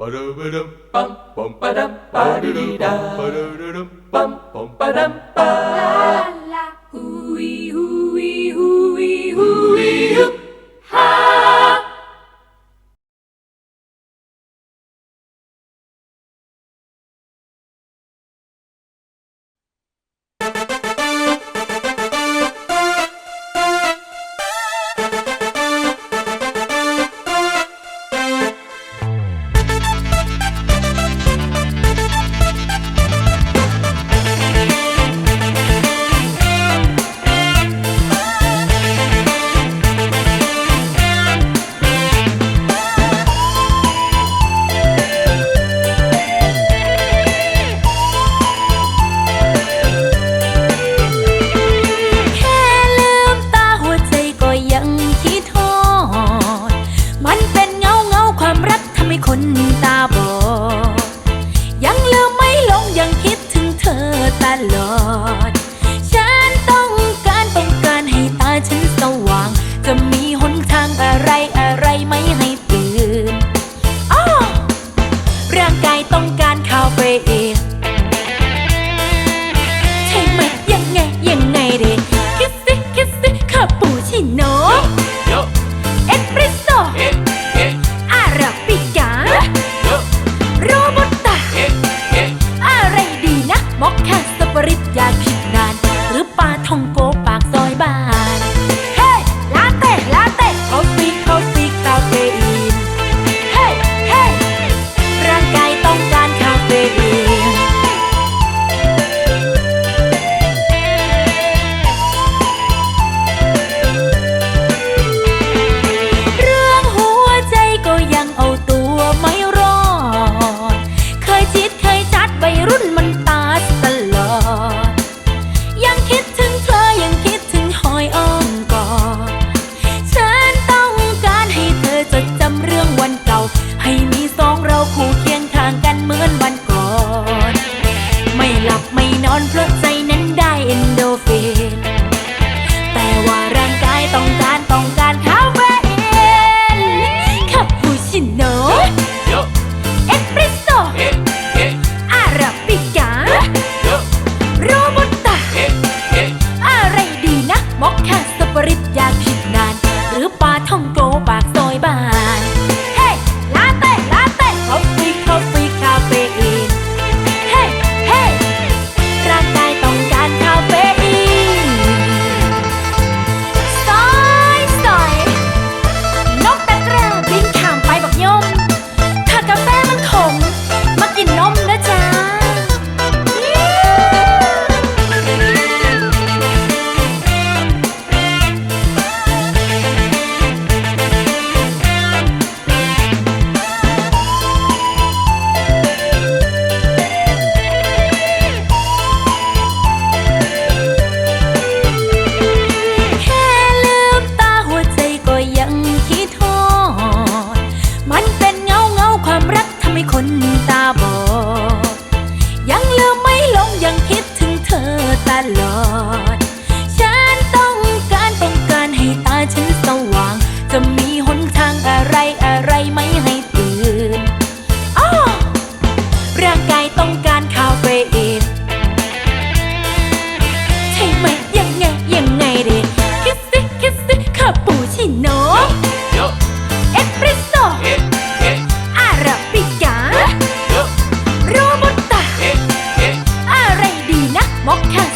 Ba-da-ba-dum-bum-bum-ba-dum-ba-dee-da. Ba-da-da-dum-bum-bum-ba-dum-ba. ลอด ฉันต้องการต้องการให้ตาฉันสว่าง จะมีหนทางอะไรอะไรไม่ให้ตื่นอ้อร่างกายต้องการคาเฟอีน 행복한